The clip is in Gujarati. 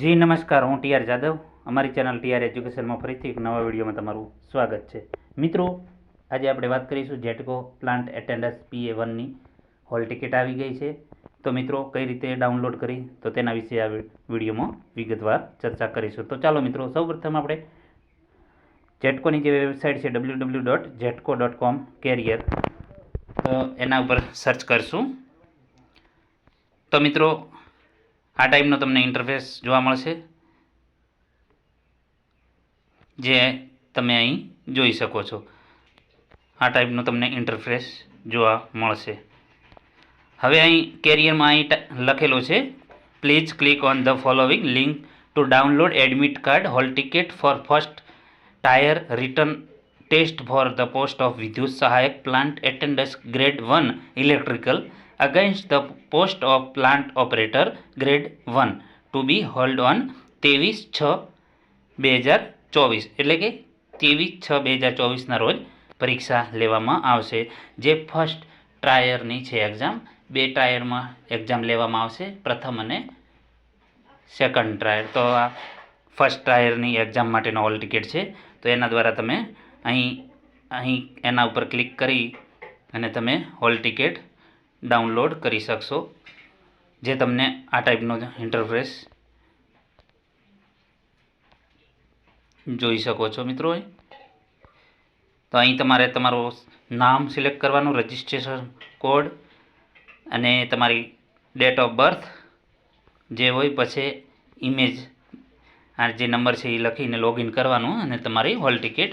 જી, નમસ્કાર. હું ટીઆર જાદવ. અમારી ચેનલ ટીઆર એજ્યુકેશનમાં ફરીથી એક નવા વિડીયોમાં તમારું સ્વાગત છે. મિત્રો, આજે આપણે વાત કરીશું જેટકો પ્લાન્ટ એટેન્ડન્સ પીએ વનની. હોલ ટિકિટ આવી ગઈ છે. તો મિત્રો, કઈ રીતે ડાઉનલોડ કરી? તો તેના વિશે આ વિડીયોમાં વિગતવાર ચર્ચા કરીશું. તો ચાલો મિત્રો, સૌપ્રથમ આપણે જેટકોની જે વેબસાઇટ છે W W dot GETCO dot com career એના ઉપર સર્ચ કરશું. તો મિત્રો આ ટાઈપનો તમને ઇન્ટરફેસ જોવા મળશે, જે તમે અહીં જોઈ શકો છો. આ ટાઈપનો તમને ઇન્ટરફેસ જોવા મળશે. હવે અહીં કેરિયરમાં અહીં લખેલો છે please click on the following link to download admit card hall ticket for first tier return test for the post of Vidyut Sahayak plant attendance grade one electrical against the post of plant operator grade one to be hold on ત્રેવીસ છ બે હજાર ચોવીસ. એટલે કે ત્રેવીસ છ બે હજાર ચોવીસના રોજ પરીક્ષા લેવામાં આવશે. જે ફર્સ્ટ ટ્રાયરની છે એક્ઝામ બે ટ્રાયરમાં એક્ઝામ લેવામાં આવશે. પ્રથમ અને સેકન્ડ ટ્રાયર તો આ ફર્સ્ટ ટ્રાયરની એક્ઝામ માટેનો હોલ ટિકિટ છે. તો એના દ્વારા તમે અહીં અહીં એના ઉપર ક્લિક કરી અને તમે હોલ ટિકિટ ડાઉનલોડ કરી શકશો જે તમને આ ટાઈપનો ઇન્ટરફેસ જોઈ શકો છો મિત્રો. તો અહીં તમારે તમારું નામ સિલેક્ટ કરવાનું રજિસ્ટ્રેશન કોડ અને તમારી ડેટ ઓફ બર્થ જે હોય પછી ઇમેજ આ જે નંબર છે એ લખીને લોગિન કરવાનું અને તમારી હોલ ટિકિટ